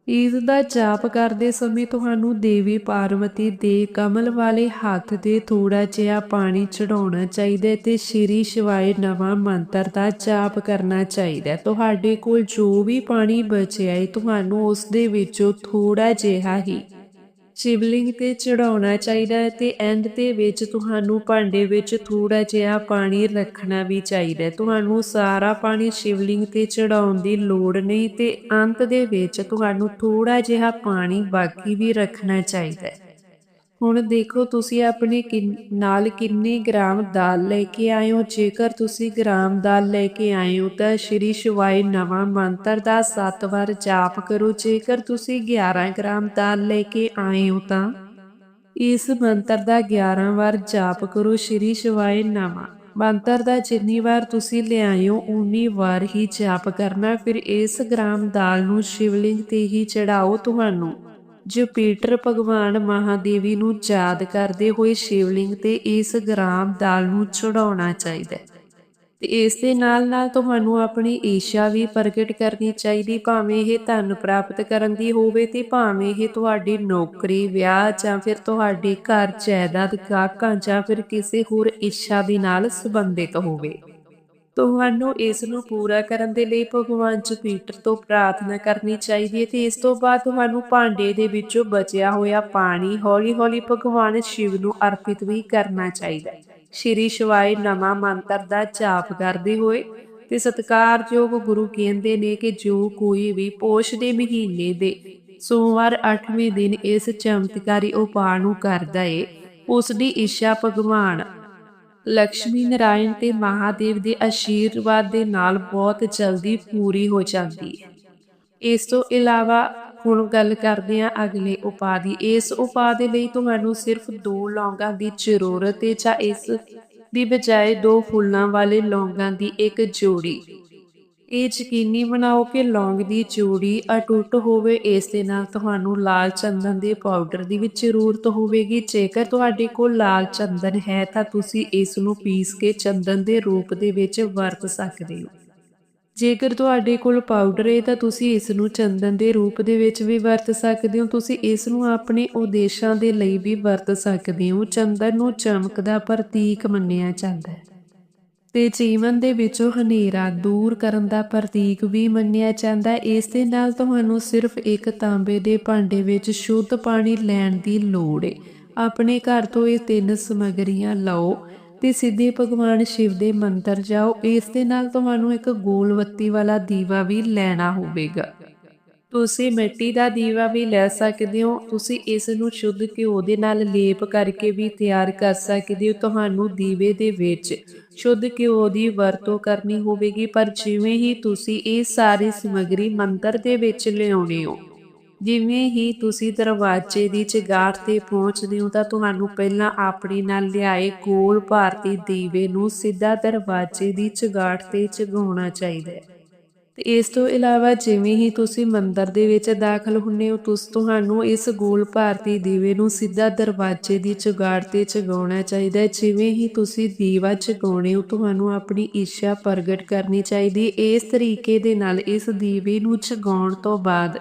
ਇਸ ਦਾ ਜਾਪ ਕਰਦੇ ਸਮੇਂ ਤੁਹਾਨੂੰ ਦੇਵੀ ਪਾਰਵਤੀ ਦੇ ਕਮਲ ਵਾਲੇ ਹੱਥ ਤੇ ਥੋੜਾ ਜਿਹਾ ਪਾਣੀ ਚੜਾਉਣਾ ਚਾਹੀਦਾ ਹੈ ਤੇ ਸ਼੍ਰੀ ਸ਼ਿਵਾਏ ਨਵਾਂ ਮੰਤਰ ਦਾ ਜਾਪ ਕਰਨਾ ਚਾਹੀਦਾ ਤੁਹਾਡੇ ਕੋਲ ਜੋ ਵੀ ਪਾਣੀ ਬਚਿਆ ਹੈ, ਤੁਹਾਨੂੰ ਉਸ ਦੇ ਵਿੱਚੋਂ ਥੋੜਾ ਜਿਹਾ ਹੀ ਸ਼ਿਵਲਿੰਗ ਤੇ ਚੜਾਉਣਾ ਚਾਹੀਦਾ ਹੈ ਤੇ ਐਂਡ ਦੇ ਵਿੱਚ ਤੁਹਾਨੂੰ ਭਾਂਡੇ ਵਿੱਚ ਥੋੜਾ ਜਿਹਾ ਪਾਣੀ ਰੱਖਣਾ ਵੀ ਚਾਹੀਦਾ ਹੈ। ਤੁਹਾਨੂੰ ਸਾਰਾ ਪਾਣੀ ਸ਼ਿਵਲਿੰਗ ਤੇ ਚੜਾਉਣ ਦੀ ਲੋੜ ਨਹੀਂ ਤੇ ਅੰਤ ਦੇ ਵਿੱਚ ਤੁਹਾਨੂੰ ਥੋੜਾ ਜਿਹਾ ਪਾਣੀ ਬਾਕੀ ਵੀ ਰੱਖਣਾ ਚਾਹੀਦਾ ਹੈ। ਹੁਣ ਦੇਖੋ ਤੁਸੀਂ ਆਪਣੇ ਕਿੰਨ- ਨਾਲ ਕਿੰਨੇ ਗ੍ਰਾਮ ਦਾਲ ਲੈ ਕੇ ਆਏ ਹੋ। ਜੇਕਰ ਤੁਸੀਂ ਗ੍ਰਾਮ ਦਾਲ ਲੈ ਕੇ ਆਏ ਹੋ ਤਾਂ ਸ਼੍ਰੀ ਸ਼ਿਵਾਏ ਨਵਾਂ ਮੰਤਰ ਦਾ 7 ਵਾਰ ਜਾਪ ਕਰੋ। ਜੇਕਰ ਤੁਸੀਂ 11 ਗ੍ਰਾਮ ਦਾਲ ਲੈ ਕੇ ਆਏ ਹੋ ਤਾਂ ਇਸ ਮੰਤਰ ਦਾ 11 ਵਾਰ ਜਾਪ ਕਰੋ। ਸ਼੍ਰੀ ਸ਼ਿਵਾਏ ਨਵਾਂ ਮੰਤਰ ਦਾ ਜਿੰਨੀ ਵਾਰ ਤੁਸੀਂ ਲਿਆਇਓ ਉਨੀ ਵਾਰ ਹੀ ਜਾਪ ਕਰਨਾ। ਫਿਰ ਇਸ ਗ੍ਰਾਮ ਦਾਲ ਨੂੰ ਸ਼ਿਵਲਿੰਗ ਤੇ ਹੀ ਚੜਾਓ ਤੁਹਾਨੂੰ। ਜੁਪੀਟਰ ਭਗਵਾਨ ਮਹਾਦੇਵੀ ਨੂੰ ਯਾਦ ਕਰਦੇ ਹੋਏ ਸ਼ਿਵਲਿੰਗ ਤੇ ਇਸ ਗ੍ਰਾਮ ਦਾਲ ਨੂੰ ਚੜਾਉਣਾ ਚਾਹੀਦਾ ਹੈ। ਤੇ ਇਸ ਦੇ ਨਾਲ ਨਾਲ ਤੁਹਾਨੂੰ ਆਪਣੀ ਈਸ਼ਾ ਵੀ ਪ੍ਰਗਟ ਕਰਨੀ ਚਾਹੀਦੀ, ਭਾਵੇਂ ਇਹ ਧਨ ਪ੍ਰਾਪਤ ਕਰਨ ਦੀ ਹੋਵੇ ਤੇ ਭਾਵੇਂ ਇਹ ਤੁਹਾਡੀ ਨੌਕਰੀ, ਵਿਆਹ ਜਾਂ ਫਿਰ ਤੁਹਾਡੇ ਘਰ ਜਾਇਦਾਦ, ਗਾਹਕਾਂ ਜਾਂ ਫਿਰ ਕਿਸੇ ਹੋਰ ਇੱਛਾ ਦੇ ਨਾਲ ਸੰਬੰਧਿਤ ਹੋਵੇ। ਤੁਹਾਨੂੰ ਇਸ ਨੂੰ ਪੂਰਾ ਕਰਨ ਦੇ ਲਈ ਭਗਵਾਨ ਜੁਪੀਟਰ ਤੋਂ ਪ੍ਰਾਰਥਨਾ ਕਰਨੀ ਚਾਹੀਦੀ ਹੈ ਤੇ ਇਸ ਤੋਂ ਬਾਅਦ ਤੁਹਾਨੂੰ ਭਾਂਡੇ ਦੇ ਵਿੱਚੋਂ ਬਚਿਆ ਹੋਇਆ ਪਾਣੀ ਹੌਲੀ-ਹੌਲੀ ਭਗਵਾਨ ਸ਼ਿਵ ਨੂੰ ਅਰਪਿਤ ਵੀ ਕਰਨਾ ਚਾਹੀਦਾ ਹੈ। ਸ਼੍ਰੀ ਸ਼ਿਵਾਏ ਨਮਾ ਮੰਤਰ ਦਾ ਜਾਪ ਕਰਦੇ ਹੋਏ ਤੇ ਸਤਿਕਾਰਯੋਗ ਗੁਰੂ ਕਹਿੰਦੇ ਨੇ ਕਿ ਜੋ ਕੋਈ ਵੀ ਪੋਸ਼ ਦੇ ਮਹੀਨੇ ਦੇ ਸੋਮਵਾਰ 8ਵੇਂ ਦਿਨ ਇਸ ਚਮਤਕਾਰੀ ਉਪਾਅ ਨੂੰ ਕਰਦਾ ਏ, ਉਸ ਦੀ ਇੱਛਾ ਭਗਵਾਨ ਲక్ష్ਮੀ ਨਾਰਾਇਣ ਤੇ ਮਹਾਦੇਵ ਦੇ ਆਸ਼ੀਰਵਾਦ ਦੇ ਨਾਲ ਬਹੁਤ ਜਲਦੀ ਪੂਰੀ ਹੋ ਜਾਂਦੀ ਹੈ। ਇਸ ਤੋਂ ਇਲਾਵਾ ਹੁਣ ਗੱਲ ਕਰਦੇ ਹਾਂ ਅਗਲੇ ਉਪਾਅ ਦੀ। ਇਸ ਉਪਾਅ ਦੇ ਲਈ ਤੁਹਾਨੂੰ ਸਿਰਫ ਦੋ ਲੌਂਗਾਂ ਦੀ ਜ਼ਰੂਰਤ ਹੈ ਜਾਂ ਇਸ ਦੀ ਬਜਾਏ ਦੋ ਫੁੱਲਾਂ ਵਾਲੇ ਲੌਂਗਾਂ ਦੀ ਇੱਕ ਜੋੜੀ। ਇਹ ਯਕੀਨੀ ਬਣਾਓ ਕਿ ਲੌਂਗ ਦੀ ਚੂੜੀ ਅਟੁੱਟ ਹੋਵੇ ਇਸ ਦੇ ਨਾਲ ਤੁਹਾਨੂੰ ਲਾਲ ਚੰਦਨ ਦੇ ਪਾਊਡਰ ਦੀ ਵੀ ਜ਼ਰੂਰਤ ਹੋਵੇਗੀ। ਜੇਕਰ ਤੁਹਾਡੇ ਕੋਲ ਲਾਲ ਚੰਦਨ ਹੈ, ਤਾਂ ਤੁਸੀਂ ਇਸ ਨੂੰ ਪੀਸ ਕੇ ਚੰਦਨ ਦੇ ਰੂਪ ਦੇ ਵਿੱਚ ਵਰਤ ਸਕਦੇ ਹੋ। ਜੇਕਰ ਤੁਹਾਡੇ ਕੋਲ ਪਾਊਡਰ ਹੈ, ਤਾਂ ਤੁਸੀਂ ਇਸ ਨੂੰ ਚੰਦਨ ਦੇ ਰੂਪ ਦੇ ਵਿੱਚ ਵੀ ਵਰਤ ਸਕਦੇ ਹੋ। ਤੁਸੀਂ ਇਸ ਨੂੰ ਆਪਣੇ ਉਦੇਸ਼ਾਂ ਦੇ ਲਈ ਵੀ ਵਰਤ ਸਕਦੇ ਹੋ। ਚੰਦਨ ਨੂੰ ਚਮਕਦਾ ਪ੍ਰਤੀਕ ਮੰਨਿਆ ਜਾਂਦਾ ਹੈ। ਤੇ ਜੀਵਨ ਦੇ ਵਿੱਚੋਂ ਹਨੇਰਾ ਦੂਰ ਕਰਨ ਦਾ ਪ੍ਰਤੀਕ ਵੀ ਮੰਨਿਆ ਜਾਂਦਾ ਇਸ ਦੇ ਨਾਲ ਤੁਹਾਨੂੰ ਸਿਰਫ ਇੱਕ ਤਾਂਬੇ ਦੇ ਭਾਂਡੇ ਵਿੱਚ ਸ਼ੁੱਧ ਪਾਣੀ ਲੈਣ ਦੀ ਲੋੜ ਹੈ ਆਪਣੇ ਘਰ ਤੋਂ ਇਹ ਤਿੰਨ ਸਮੱਗਰੀਆਂ ਲਓ ਤੇ ਸਿੱਧੇ ਭਗਵਾਨ ਸ਼ਿਵ ਦੇ ਮੰਤਰ ਜਾਓ। ਇਸ ਦੇ ਨਾਲ ਤੁਹਾਨੂੰ ਇੱਕ ਗੋਲ ਬੱਤੀ ਵਾਲਾ ਦੀਵਾ ਵੀ ਲੈਣਾ ਹੋਵੇਗਾ। ਤੁਸੀਂ ਮਿੱਟੀ ਦਾ ਦੀਵਾ ਵੀ ਲੈ ਸਕਦੇ ਹੋ। ਤੁਸੀਂ ਇਸ ਨੂੰ ਸ਼ੁੱਧ ਘਿਓ ਦੇ ਨਾਲ ਲੇਪ ਕਰਕੇ ਵੀ ਤਿਆਰ ਕਰ ਸਕਦੇ ਹੋ ਤੁਹਾਨੂੰ ਦੀਵੇ ਦੇ ਵਿੱਚ। ਸ਼ੁੱਧ ਘਿਓ ਦੀ ਵਰਤੋਂ ਕਰਨੀ ਹੋਵੇਗੀ, ਪਰ ਜਿਵੇਂ ਹੀ ਤੁਸੀਂ ਇਹ ਸਾਰੀ ਸਮੱਗਰੀ ਮੰਤਰ ਦੇ ਵਿੱਚ ਲਿਆਉਣੇ ਹੋ, ਜਿਵੇਂ ਹੀ ਤੁਸੀਂ ਦਰਵਾਜ਼ੇ ਦੀ ਚਗਾਠ ਤੇ ਪਹੁੰਚਦੇ ਹੋ, ਤਾਂ ਤੁਹਾਨੂੰ ਪਹਿਲਾਂ ਆਪਣੇ ਨਾਲ ਲਿਆਏ ਗੋਲ ਭਾਰਤੀ ਦੀਵੇ ਨੂੰ ਸਿੱਧਾ ਦਰਵਾਜ਼ੇ ਦੀ ਚਗਾਠ ਤੇ ਚਗਾਉਣਾ ਚਾਹੀਦਾ ਹੈ। ਤੇ ਇਸ ਤੋਂ ਇਲਾਵਾ ਜਿਵੇਂ ਹੀ ਤੁਸੀਂ ਮੰਦਰ ਦੇ ਵਿੱਚ ਦਾਖਲ ਹੁੰਨੇ ਹੋ, ਤੁਸ ਤੁਹਾਨੂੰ ਇਸ ਗੋਲ ਭਾਰਤੀ ਦੀਵੇ ਨੂੰ ਸਿੱਧਾ ਦਰਵਾਜ਼ੇ ਦੀ ਚੁਗਾੜ ਤੇ ਚਗਾਉਣਾ ਚਾਹੀਦਾ ਹੈ। ਜਿਵੇਂ ਹੀ ਤੁਸੀਂ ਦੀਵਾ ਚਗਾਉਣੇ ਹੋ, ਤੁਹਾਨੂੰ ਆਪਣੀ ਇੱਛਾ ਪ੍ਰਗਟ ਕਰਨੀ ਚਾਹੀਦੀ ਇਸ ਤਰੀਕੇ ਦੇ ਨਾਲ ਇਸ ਦੀਵੇ ਨੂੰ ਚਗਾਉਣ ਤੋਂ ਬਾਅਦ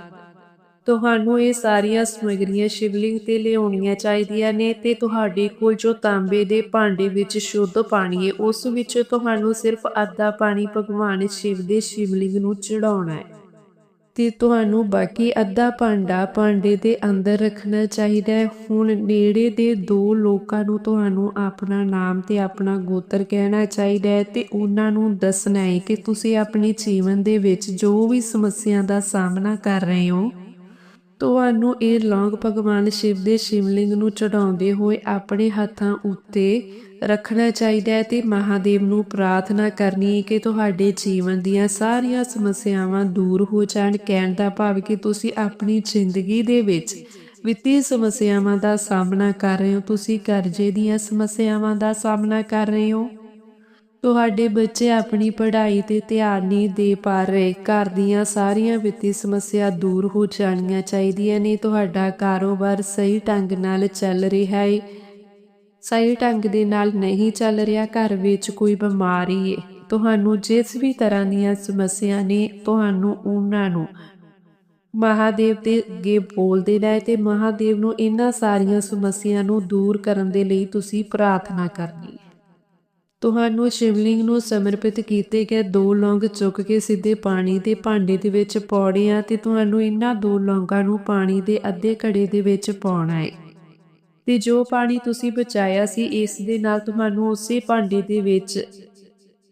ਤੁਹਾਨੂੰ ਇਹ ਸਾਰੀਆਂ ਸਮੱਗਰੀਆਂ ਸ਼ਿਵਲਿੰਗ ਤੇ ਲਿਆਉਣੀਆਂ ਚਾਹੀਦੀਆਂ ਨੇ ਤੇ ਤੁਹਾਡੇ ਕੋਲ ਜੋ ਤਾਂਬੇ ਦੇ ਭਾਂਡੇ ਵਿੱਚ ਸ਼ੁੱਧ ਪਾਣੀ ਹੈ, ਉਸ ਵਿੱਚ ਤੁਹਾਨੂੰ ਸਿਰਫ ਅੱਧਾ ਪਾਣੀ ਭਗਵਾਨ ਸ਼ਿਵ ਦੇ ਸ਼ਿਵਲਿੰਗ ਨੂੰ ਚੜਾਉਣਾ ਹੈ। ਤੇ ਤੁਹਾਨੂੰ ਬਾਕੀ ਅੱਧਾ ਭਾਂਡਾ ਭਾਂਡੇ ਦੇ ਅੰਦਰ ਰੱਖਣਾ ਚਾਹੀਦਾ ਹੈ। ਹੁਣ ਨੇੜੇ ਦੇ ਦੋ ਲੋਕਾਂ ਨੂੰ ਤੁਹਾਨੂੰ ਆਪਣਾ ਨਾਮ ਤੇ ਆਪਣਾ ਗੋਤਰ ਕਹਿਣਾ ਚਾਹੀਦਾ ਹੈ ਤੇ ਉਹਨਾਂ ਨੂੰ ਦੱਸਣਾ ਹੈ ਕਿ ਤੁਸੀਂ ਆਪਣੇ ਜੀਵਨ ਦੇ ਵਿੱਚ ਜੋ ਵੀ ਸਮੱਸਿਆ ਦਾ ਸਾਹਮਣਾ ਕਰ ਰਹੇ ਹੋ ਤੁਹਾਨੂੰ ਇਹ ਲੌਂਗ ਭਗਵਾਨ ਸ਼ਿਵ ਦੇ ਸ਼ਿਵਲਿੰਗ ਨੂੰ ਚੜਾਉਂਦੇ ਹੋਏ ਆਪਣੇ ਹੱਥਾਂ ਉੱਤੇ ਰੱਖਣਾ ਚਾਹੀਦਾ ਹੈ ਤੇ ਮਹਾਦੇਵ ਨੂੰ ਪ੍ਰਾਰਥਨਾ ਕਰਨੀ ਹੈ ਕਿ ਤੁਹਾਡੇ ਜੀਵਨ ਦੀਆਂ ਸਾਰੀਆਂ ਸਮੱਸਿਆਵਾਂ ਦੂਰ ਹੋ ਜਾਣ, ਕਹਿਣ ਦਾ ਭਾਵ ਕਿ ਤੁਸੀਂ ਆਪਣੀ ਜ਼ਿੰਦਗੀ ਦੇ ਵਿੱਚ ਵਿੱਤੀ ਸਮੱਸਿਆਵਾਂ ਦਾ ਸਾਹਮਣਾ ਕਰ ਰਹੇ ਹੋ। ਤੁਸੀਂ ਕਰਜ਼ੇ ਦੀਆਂ ਸਮੱਸਿਆਵਾਂ ਦਾ ਸਾਹਮਣਾ ਕਰ ਰਹੇ ਹੋ। ਤੁਹਾਡੇ ਬੱਚੇ ਆਪਣੀ ਪੜ੍ਹਾਈ ਤੇ ਧਿਆਨ ਨਹੀਂ ਦੇ ਪਾ ਰਹੇ। ਘਰ ਦੀਆਂ ਸਾਰੀਆਂ ਵਿੱਤੀ ਸਮੱਸਿਆ ਦੂਰ ਹੋ ਜਾਣੀਆਂ ਚਾਹੀਦੀਆਂ ਨੇ। ਤੁਹਾਡਾ ਕਾਰੋਬਾਰ ਸਹੀ ਢੰਗ ਨਾਲ ਚੱਲ ਰਿਹਾ ਹੈ ਸਹੀ ਢੰਗ ਦੇ ਨਾਲ ਨਹੀਂ ਚੱਲ ਰਿਹਾ, ਘਰ ਵਿੱਚ ਕੋਈ ਬਿਮਾਰੀ ਹੈ ਤੁਹਾਨੂੰ ਜਿਸ ਵੀ ਤਰ੍ਹਾਂ ਦੀਆਂ ਸਮੱਸਿਆ ਨੇ, ਤੁਹਾਨੂੰ ਉਹਨਾਂ ਨੂੰ ਮਹਾਦੇਵ ਦੇ ਅੱਗੇ ਬੋਲਦੇ ਰਹੇ ਤੇ ਮਹਾਦੇਵ ਨੂੰ ਇਹਨਾਂ ਸਾਰੀਆਂ ਸਮੱਸਿਆ ਨੂੰ ਦੂਰ ਕਰਨ ਦੇ ਲਈ ਤੁਸੀਂ ਪ੍ਰਾਰਥਨਾ ਕਰਨੀ ਹੈ ਤੁਹਾਨੂੰ ਸ਼ਿਵਲਿੰਗ ਨੂੰ ਸਮਰਪਿਤ ਕੀਤੇ ਗਏ ਦੋ ਲੌਂਗ ਚੁੱਕ ਕੇ ਸਿੱਧੇ ਪਾਣੀ ਦੇ ਭਾਂਡੇ ਦੇ ਵਿੱਚ ਪਾਉਣੇ ਆ ਤੇ ਤੁਹਾਨੂੰ ਇਹਨਾਂ ਦੋ ਲੌਂਗਾਂ ਨੂੰ ਪਾਣੀ ਦੇ ਅੱਧੇ ਘੜੇ ਦੇ ਵਿੱਚ ਪਾਉਣਾ ਹੈ ਤੇ ਜੋ ਪਾਣੀ ਤੁਸੀਂ ਬਚਾਇਆ ਸੀ, ਇਸ ਦੇ ਨਾਲ ਤੁਹਾਨੂੰ ਉਸੇ ਭਾਂਡੇ ਦੇ ਵਿੱਚ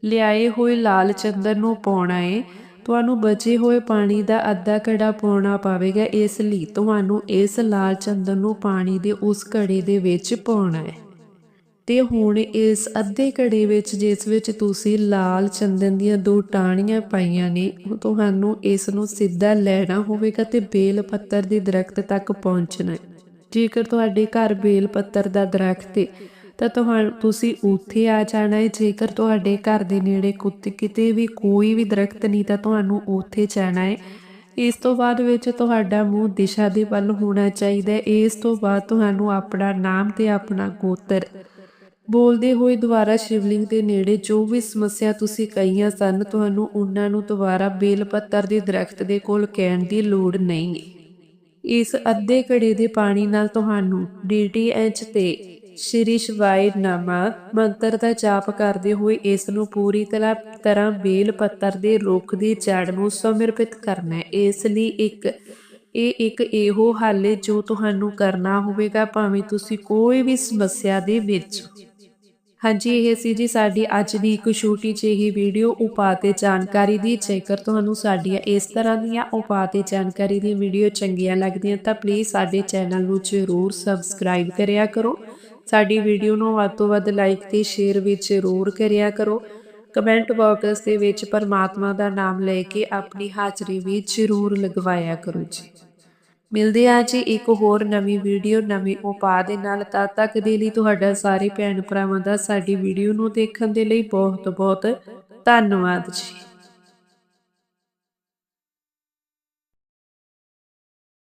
ਲਿਆਏ ਹੋਏ ਲਾਲ ਚੰਦਨ ਨੂੰ ਪਾਉਣਾ ਹੈ ਤੁਹਾਨੂੰ ਬਚੇ ਹੋਏ ਪਾਣੀ ਦਾ ਅੱਧਾ ਘੜਾ ਪਾਉਣਾ ਪਵੇਗਾ, ਇਸ ਲਈ ਤੁਹਾਨੂੰ ਇਸ ਲਾਲ ਚੰਦਨ ਨੂੰ ਪਾਣੀ ਦੇ ਉਸ ਘੜੇ ਦੇ ਵਿੱਚ ਪਾਉਣਾ ਹੈ ਤੇ ਹੁਣ ਇਸ ਅੱਧੇ ਘੜੇ ਵਿੱਚ ਜਿਸ ਵਿੱਚ ਤੁਸੀਂ ਲਾਲ ਚੰਦਨ ਦੀਆਂ ਦੋ ਟਾਹਣੀਆਂ ਪਾਈਆਂ ਨੇ ਤੁਹਾਨੂੰ ਇਸ ਨੂੰ ਸਿੱਧਾ ਲੈਣਾ ਹੋਵੇਗਾ ਤੇ ਬੇਲ ਪੱਤਰ ਦੇ ਦਰਖਤ ਤੱਕ ਪਹੁੰਚਣਾ ਹੈ। ਜੇਕਰ ਤੁਹਾਡੇ ਘਰ ਬੇਲ ਪੱਤਰ ਦਾ ਦਰਖਤ ਹੈ ਤਾਂ ਤੁਹਾਨੂੰ, ਤੁਸੀਂ ਉੱਥੇ ਆ ਜਾਣਾ ਹੈ। ਜੇਕਰ ਤੁਹਾਡੇ ਘਰ ਦੇ ਨੇੜੇ ਕੁੱਤੇ, ਕਿਤੇ ਵੀ ਕੋਈ ਵੀ ਦਰਖਤ ਨਹੀਂ, ਤਾਂ ਤੁਹਾਨੂੰ ਉੱਥੇ ਜਾਣਾ ਹੈ। ਇਸ ਤੋਂ ਬਾਅਦ ਵਿੱਚ ਤੁਹਾਡਾ ਮੂੰਹ ਦਿਸ਼ਾ ਦੇ ਵੱਲ ਹੋਣਾ ਚਾਹੀਦਾ ਹੈ। ਇਸ ਤੋਂ ਬਾਅਦ ਤੁਹਾਨੂੰ ਆਪਣਾ ਨਾਮ ਤੇ ਆਪਣਾ ਗੋਤਰ ਬੋਲਦੇ ਹੋਏ ਦੁਬਾਰਾ ਸ਼ਿਵਲਿੰਗ ਦੇ ਨੇੜੇ ਜੋ ਵੀ ਸਮੱਸਿਆ ਤੁਸੀਂ ਕਹੀਆਂ ਸਨ ਤੁਹਾਨੂੰ ਉਹਨਾਂ ਨੂੰ ਦੁਬਾਰਾ ਬੇਲ ਪੱਤਰ ਦੇ ਦਰਖਤ ਦੇ ਕੋਲ ਕਹਿਣ ਦੀ ਲੋੜ ਨਹੀਂ ਇਸ ਅੱਧੇ ਘੜੇ ਦੇ ਪਾਣੀ ਨਾਲ ਤੁਹਾਨੂੰ ਡੀਟੀਐਚ ਤੇ ਸ਼੍ਰੀ ਸ਼ਿਵਾਏ ਨਾਮਾ ਮੰਤਰ ਦਾ ਜਾਪ ਕਰਦੇ ਹੋਏ ਇਸ ਨੂੰ ਪੂਰੀ ਤਰ੍ਹਾਂ ਤਰ੍ਹਾਂ ਬੇਲ ਪੱਤਰ ਦੇ ਰੁੱਖ ਦੀ ਜੜ ਨੂੰ ਸਮਰਪਿਤ ਕਰਨਾ ਹੈ ਇਸ ਲਈ ਇੱਕ ਇਹ ਇੱਕ ਇਹੋ ਹੱਲ ਹੈ ਜੋ ਤੁਹਾਨੂੰ ਕਰਨਾ ਹੋਵੇਗਾ ਭਾਵੇਂ ਤੁਸੀਂ ਕੋਈ ਵੀ ਸਮੱਸਿਆ ਦੇ ਵਿੱਚ। ਹਾਂਜੀ, ਇਹ ਸੀ ਜੀ ਸਾਡੀ ਅੱਜ ਦੀ ਇੱਕ ਛੋਟੀ ਜਿਹੀ ਵੀਡੀਓ ਉਪਾਅ ਤੇ ਜਾਣਕਾਰੀ ਦੀ। ਜੇਕਰ ਤੁਹਾਨੂੰ ਸਾਡੀਆਂ ਇਸ ਤਰ੍ਹਾਂ ਦੀਆਂ ਉਪਾਅ ਤੇ ਜਾਣਕਾਰੀ ਦੀ ਵੀਡੀਓ ਚੰਗੀਆਂ ਲੱਗਦੀਆਂ ਤਾਂ ਪਲੀਜ਼ ਸਾਡੇ ਚੈਨਲ ਨੂੰ ਜ਼ਰੂਰ ਸਬਸਕ੍ਰਾਈਬ ਕਰਿਆ ਕਰੋ। ਸਾਡੀ ਵੀਡੀਓ ਨੂੰ ਵੱਧ ਤੋਂ ਵੱਧ ਲਾਈਕ ਤੇ ਸ਼ੇਅਰ ਵੀ ਜ਼ਰੂਰ ਕਰਿਆ ਕਰੋ। ਕਮੈਂਟ ਬਾਕਸ ਦੇ ਵਿੱਚ ਪਰਮਾਤਮਾ ਦਾ ਨਾਮ ਲੈ ਕੇ ਆਪਣੀ ਹਾਜ਼ਰੀ ਵੀ ਜ਼ਰੂਰ ਲਗਵਾਇਆ ਕਰੋ ਜੀ। ਮਿਲਦੇ ਆ ਜੀ ਇੱਕ ਹੋਰ ਨਵੀਂ ਵੀਡੀਓ, ਨਵੇਂ ਉਪਾਅ ਦੇ ਨਾਲ। ਤਦ ਤੱਕ ਦੇ ਲਈ ਤੁਹਾਡਾ ਸਾਰੇ ਭੈਣ ਭਰਾਵਾਂ ਦਾ ਸਾਡੀ ਵੀਡੀਓ ਨੂੰ ਦੇਖਣ ਦੇ ਲਈ ਬਹੁਤ ਬਹੁਤ ਧੰਨਵਾਦ ਜੀ।